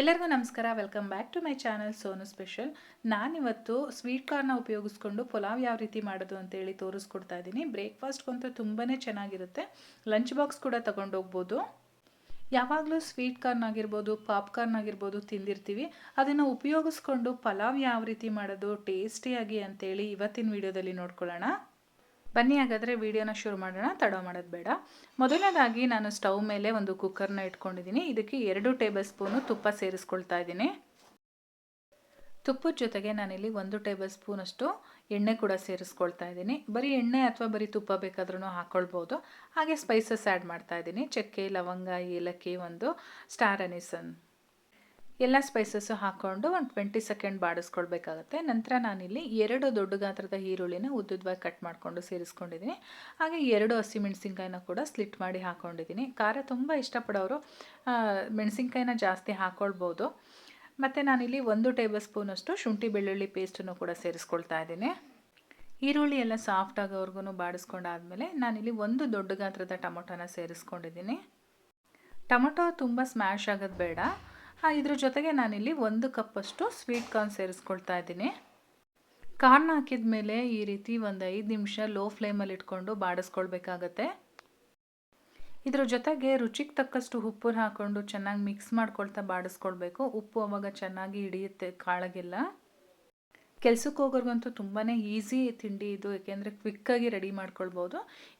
ಎಲ್ಲರಿಗೂ ನಮಸ್ಕಾರ. Welcome back to my channel Sonu special ನಾನಿವತ್ತು ಸ್ವೀಟ್ ಕಾರ್ನ ಉಪಯೋಗಿಸ್ಕೊಂಡು ಪುಲಾವ್ ಯಾವ ರೀತಿ ಮಾಡೋದು ಅಂತೇಳಿ ತೋರಿಸ್ಕೊಡ್ತಾ ಇದ್ದೀನಿ ಬ್ರೇಕ್ಫಾಸ್ಟ್ಗಂತೂ ತುಂಬಾ ಚೆನ್ನಾಗಿರುತ್ತೆ. ಲಂಚ್ ಬಾಕ್ಸ್ ಕೂಡ ತಗೊಂಡೋಗ್ಬೋದು ಯಾವಾಗಲೂ ಸ್ವೀಟ್ ಕಾರ್ನ್ ಆಗಿರ್ಬೋದು ಪಾಪ್ಕಾರ್ನ್ ಆಗಿರ್ಬೋದು ತಿಂದಿರ್ತೀವಿ. ಅದನ್ನು ಉಪಯೋಗಿಸ್ಕೊಂಡು ಪಲಾವ್ ಯಾವ ರೀತಿ ಮಾಡೋದು ಟೇಸ್ಟಿಯಾಗಿ ಅಂತೇಳಿ ಇವತ್ತಿನ ವಿಡಿಯೋದಲ್ಲಿ ನೋಡ್ಕೊಳ್ಳೋಣ. ಬನ್ನಿ ಹಾಗಾದರೆ ವಿಡಿಯೋನ ಶುರು ಮಾಡೋಣ ತಡ ಮಾಡೋದು ಬೇಡ. ಮೊದಲನೇದಾಗಿ ನಾನು ಸ್ಟವ್ ಮೇಲೆ ಒಂದು ಕುಕ್ಕರ್ನ ಇಟ್ಕೊಂಡಿದ್ದೀನಿ. ಇದಕ್ಕೆ ಎರಡು ಟೇಬಲ್ ಸ್ಪೂನು ತುಪ್ಪ ಸೇರಿಸ್ಕೊಳ್ತಾ ಇದ್ದೀನಿ. ತುಪ್ಪದ ಜೊತೆಗೆ ನಾನಿಲ್ಲಿ ಒಂದು ಟೇಬಲ್ ಸ್ಪೂನಷ್ಟು ಎಣ್ಣೆ ಕೂಡ ಸೇರಿಸ್ಕೊಳ್ತಾ ಇದ್ದೀನಿ. ಬರೀ ಎಣ್ಣೆ ಅಥವಾ ಬರೀ ತುಪ್ಪ ಬೇಕಾದ್ರೂ ಹಾಕ್ಕೊಳ್ಬೋದು ಹಾಗೆ ಸ್ಪೈಸಸ್ ಆ್ಯಡ್ ಮಾಡ್ತಾ ಇದ್ದೀನಿ. ಚಕ್ಕೆ, ಲವಂಗ, ಏಲಕ್ಕಿ ಒಂದು ಸ್ಟಾರ್ ಅನಿಸನ್ ಎಲ್ಲ ಸ್ಪೈಸಸ್ಸು ಹಾಕ್ಕೊಂಡು ಒಂದು ಟ್ವೆಂಟಿ ಸೆಕೆಂಡ್ ಬಾಡಿಸ್ಕೊಳ್ಬೇಕಾಗತ್ತೆ. ನಂತರ ನಾನಿಲ್ಲಿ ಎರಡು ದೊಡ್ಡ ಗಾತ್ರದ ಈರುಳ್ಳಿನ ಉದ್ದುದ್ವಾಗಿ ಕಟ್ ಮಾಡಿಕೊಂಡು ಸೇರಿಸ್ಕೊಂಡಿದ್ದೀನಿ. ಹಾಗೆ ಎರಡು ಹಸಿ ಮೆಣಸಿನ್ಕಾಯಿನ ಕೂಡ ಸ್ಲಿಟ್ ಮಾಡಿ ಹಾಕ್ಕೊಂಡಿದ್ದೀನಿ ಖಾರ ತುಂಬ ಇಷ್ಟಪಡೋರು ಮೆಣಸಿನ್ಕಾಯಿನ ಜಾಸ್ತಿ ಹಾಕ್ಕೊಳ್ಬೋದು ಮತ್ತು ನಾನಿಲ್ಲಿ ಒಂದು ಟೇಬಲ್ ಸ್ಪೂನಷ್ಟು ಶುಂಠಿ ಬೆಳ್ಳುಳ್ಳಿ ಪೇಸ್ಟನ್ನು ಕೂಡ ಸೇರಿಸ್ಕೊಳ್ತಾ ಇದ್ದೀನಿ. ಈರುಳ್ಳಿ ಎಲ್ಲ ಸಾಫ್ಟ್ ಆಗೋವರೆಗೂ ಬಾಡಿಸ್ಕೊಂಡಾದಮೇಲೆ ನಾನಿಲ್ಲಿ ಒಂದು ದೊಡ್ಡ ಗಾತ್ರದ ಟೊಮೊಟೊನ ಸೇರಿಸ್ಕೊಂಡಿದ್ದೀನಿ. ಟೊಮೊಟೊ ತುಂಬ ಸ್ಮ್ಯಾಶ್ ಆಗೋದು ಬೇಡ. ಇದ್ರ ಜೊತೆಗೆ ನಾನಿಲ್ಲಿ ಒಂದು ಕಪ್ಪಷ್ಟು ಸ್ವೀಟ್ ಕಾರ್ನ್ ಸೇರಿಸ್ಕೊಳ್ತಾ ಇದ್ದೀನಿ. ಕಾರ್ನ್ ಹಾಕಿದ ಮೇಲೆ ಈ ರೀತಿ ಒಂದು ಐದು ನಿಮಿಷ ಲೋ ಫ್ಲೇಮಲ್ಲಿ ಇಟ್ಕೊಂಡು ಬಾಡಿಸ್ಕೊಳ್ಬೇಕಾಗತ್ತೆ. ಇದ್ರ ಜೊತೆಗೆ ರುಚಿಗೆ ತಕ್ಕಷ್ಟು ಉಪ್ಪು ಹಾಕ್ಕೊಂಡು ಚೆನ್ನಾಗಿ ಮಿಕ್ಸ್ ಮಾಡ್ಕೊಳ್ತಾ ಬಾಡಿಸ್ಕೊಳ್ಬೇಕು. ಉಪ್ಪು ಅವಾಗ ಚೆನ್ನಾಗಿ ಹಿಡಿಯುತ್ತೆ ಕಾಳಗೆಲ್ಲ. ಕೆಲ್ಸಕ್ಕೆ ಹೋಗೋರ್ಗಂತೂ ತುಂಬಾ ಈಸಿ ತಿಂಡಿ ಇದು, ಏಕೆಂದರೆ ಕ್ವಿಕ್ಕಾಗಿ ರೆಡಿ ಮಾಡ್ಕೊಳ್ಬೋದು.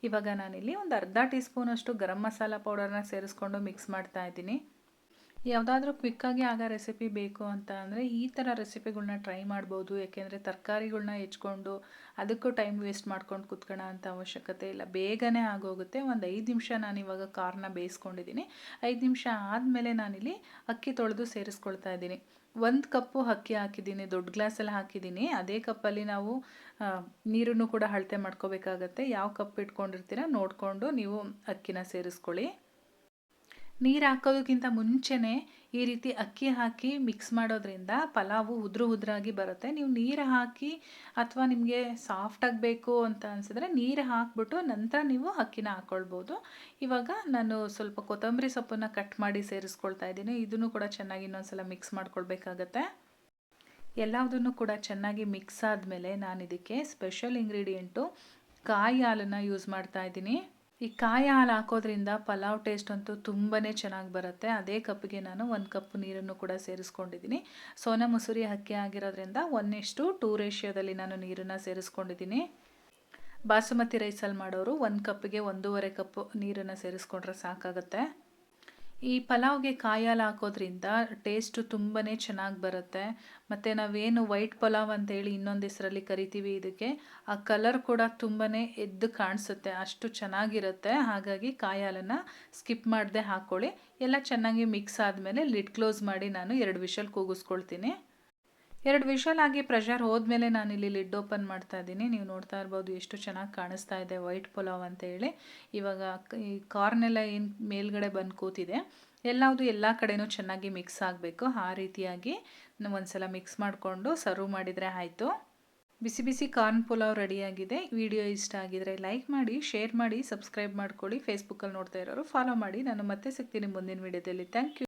ಇವಾಗ ನಾನಿಲ್ಲಿ ಒಂದು ಅರ್ಧ ಟೀ ಸ್ಪೂನಷ್ಟು ಗರಂ ಮಸಾಲ ಪೌಡರ್ನ ಸೇರಿಸ್ಕೊಂಡು ಮಿಕ್ಸ್ ಮಾಡ್ತಾ ಇದ್ದೀನಿ. ಯಾವುದಾದ್ರೂ ಕ್ವಿಕ್ಕಾಗಿ ಆಗೋ ರೆಸಿಪಿ ಬೇಕು ಅಂತ ಅಂದರೆ ಈ ಥರ ರೆಸಿಪಿಗಳ್ನ ಟ್ರೈ ಮಾಡ್ಬೋದು. ಯಾಕೆಂದರೆ ತರಕಾರಿಗಳ್ನ ಹೆಚ್ಕೊಂಡು ಅದಕ್ಕೂ ಟೈಮ್ ವೇಸ್ಟ್ ಮಾಡ್ಕೊಂಡು ಕುತ್ಕೋಣ ಅಂತ ಅವಶ್ಯಕತೆ ಇಲ್ಲ. ಬೇಗನೆ ಆಗೋಗುತ್ತೆ. ಒಂದು ಐದು ನಿಮಿಷ ನಾನು ಇವಾಗ ಕಾರ್ನ ಬೇಯಿಸ್ಕೊಂಡಿದ್ದೀನಿ ಐದು ನಿಮಿಷ ಆದಮೇಲೆ ನಾನಿಲ್ಲಿ ಅಕ್ಕಿ ತೊಳೆದು ಸೇರಿಸ್ಕೊಳ್ತಾ ಇದ್ದೀನಿ. ಒಂದು ಕಪ್ಪು ಅಕ್ಕಿ ಹಾಕಿದ್ದೀನಿ. ದೊಡ್ಡ ಗ್ಲಾಸಲ್ಲಿ ಹಾಕಿದ್ದೀನಿ. ಅದೇ ಕಪ್ಪಲ್ಲಿ ನಾವು ನೀರನ್ನು ಕೂಡ ಅಳತೆ ಮಾಡ್ಕೋಬೇಕಾಗತ್ತೆ. ಯಾವ ಕಪ್ ಇಟ್ಕೊಂಡಿರ್ತೀರ ನೋಡಿಕೊಂಡು ನೀವು ಅಕ್ಕಿನ ಸೇರಿಸ್ಕೊಳ್ಳಿ. ನೀರು ಹಾಕೋದಕ್ಕಿಂತ ಮುಂಚೆನೇ ಈ ರೀತಿ ಅಕ್ಕಿ ಹಾಕಿ ಮಿಕ್ಸ್ ಮಾಡೋದ್ರಿಂದ ಪಲಾವು ಉದುರು ಉದುರಾಗಿ ಬರುತ್ತೆ. ನೀವು ನೀರು ಹಾಕಿ ಅಥವಾ ನಿಮಗೆ ಸಾಫ್ಟಾಗಿ ಬೇಕು ಅಂತ ಅನಿಸಿದ್ರೆ ನೀರು ಹಾಕ್ಬಿಟ್ಟು ನಂತರ ನೀವು ಅಕ್ಕಿನ ಹಾಕ್ಕೊಳ್ಬೋದು ಇವಾಗ ನಾನು ಸ್ವಲ್ಪ ಕೊತ್ತಂಬರಿ ಸೊಪ್ಪನ್ನು ಕಟ್ ಮಾಡಿ ಸೇರಿಸ್ಕೊಳ್ತಾ ಇದ್ದೀನಿ. ಇದನ್ನು ಕೂಡ ಚೆನ್ನಾಗಿ ಇನ್ನೊಂದ್ಸಲ ಮಿಕ್ಸ್ ಮಾಡ್ಕೊಳ್ಬೇಕಾಗತ್ತೆ. ಎಲ್ಲದನ್ನು ಕೂಡ ಚೆನ್ನಾಗಿ ಮಿಕ್ಸ್ ಆದಮೇಲೆ ನಾನು ಇದಕ್ಕೆ ಸ್ಪೆಷಲ್ ಇಂಗ್ರೀಡಿಯೆಂಟು ಕಾಯಿ ಹಾಲನ್ನು ಯೂಸ್ ಮಾಡ್ತಾ ಇದ್ದೀನಿ. ಈ ಕಾಯಿ ಹಾಲು ಹಾಕೋದ್ರಿಂದ ಪಲಾವ್ ಟೇಸ್ಟ್ ಅಂತೂ ತುಂಬಾ ಚೆನ್ನಾಗಿ ಬರುತ್ತೆ. ಅದೇ ಕಪ್ಗೆ ನಾನು ಒಂದು ಕಪ್ ನೀರನ್ನು ಕೂಡ ಸೇರಿಸ್ಕೊಂಡಿದ್ದೀನಿ. ಸೋನಾ ಮಸೂರಿ ಅಕ್ಕಿ ಆಗಿರೋದ್ರಿಂದ ಒಂದಿಷ್ಟು ಟೂ ರೇಷಿಯೋದಲ್ಲಿ ನಾನು ನೀರನ್ನು ಸೇರಿಸ್ಕೊಂಡಿದ್ದೀನಿ. ಬಾಸುಮತಿ ರೈಸಲ್ಲಿ ಮಾಡೋರು ಒಂದು ಕಪ್ಗೆ ಒಂದೂವರೆ ಕಪ್ ನೀರನ್ನು ಸೇರಿಸ್ಕೊಂಡ್ರೆ ಸಾಕಾಗುತ್ತೆ. ಈ ಪಲಾವ್ಗೆ ಕಾಯಾಲು ಹಾಕೋದ್ರಿಂದ ಟೇಸ್ಟು ತುಂಬಾ ಚೆನ್ನಾಗಿ ಬರುತ್ತೆ. ಮತ್ತು ನಾವೇನು ವೈಟ್ ಪಲಾವ್ ಅಂತೇಳಿ ಇನ್ನೊಂದು ಹೆಸರಲ್ಲಿ ಕರಿತೀವಿ ಇದಕ್ಕೆ, ಆ ಕಲರ್ ಕೂಡ ತುಂಬಾ ಎದ್ದು ಕಾಣಿಸುತ್ತೆ, ಅಷ್ಟು ಚೆನ್ನಾಗಿರುತ್ತೆ. ಹಾಗಾಗಿ ಕಾಯಾಲನ್ನು ಸ್ಕಿಪ್ ಮಾಡದೆ ಹಾಕ್ಕೊಳ್ಳಿ ಎಲ್ಲ ಚೆನ್ನಾಗಿ ಮಿಕ್ಸ್ ಆದಮೇಲೆ ಲಿಡ್ ಕ್ಲೋಸ್ ಮಾಡಿ ನಾನು ಎರಡು ವಿಷಲ್ ಕೂಗಿಸ್ಕೊಳ್ತೀನಿ. ಎರಡು ವಿಷಲ್ ಆಗಿ ಪ್ರೆಷರ್ ಹೋದ್ಮೇಲೆ ಇಲ್ಲಿ ಲಿಡ್ ಓಪನ್ ಮಾಡ್ತಾ ಇದ್ದೀನಿ. ನೀವು ನೋಡ್ತಾ ಇರ್ಬೋದು ಎಷ್ಟು ಚೆನ್ನಾಗಿ ಕಾಣಿಸ್ತಾ ಇದೆ ವೈಟ್ ಪುಲಾವ್ ಅಂತ ಹೇಳಿ. ಇವಾಗ ಈ ಕಾರ್ನೆಲ್ಲ ಏನು ಮೇಲ್ಗಡೆ ಬಂದು ಕೂತಿದೆ. ಎಲ್ಲವುದು ಎಲ್ಲ ಕಡೆನೂ ಚೆನ್ನಾಗಿ ಮಿಕ್ಸ್ ಆಗಬೇಕು. ಆ ರೀತಿಯಾಗಿ ಒಂದ್ಸಲ ಮಿಕ್ಸ್ ಮಾಡಿಕೊಂಡು ಸರ್ವ್ ಮಾಡಿದರೆ ಆಯಿತು. ಬಿಸಿ ಬಿಸಿ ಕಾರ್ನ್ ಪುಲಾವ್ ರೆಡಿಯಾಗಿದೆ ವಿಡಿಯೋ ಇಷ್ಟ ಆಗಿದರೆ ಲೈಕ್ ಮಾಡಿ ಶೇರ್ ಮಾಡಿ ಸಬ್ಸ್ಕ್ರೈಬ್ ಮಾಡ್ಕೊಳ್ಳಿ. ಫೇಸ್ಬುಕ್ಕಲ್ಲಿ ನೋಡ್ತಾ ಇರೋರು ಫಾಲೋ ಮಾಡಿ. ನಾನು ಮತ್ತೆ ಸಿಗ್ತೀನಿ ಮುಂದಿನ ವಿಡಿಯೋದಲ್ಲಿ ಥ್ಯಾಂಕ್ ಯು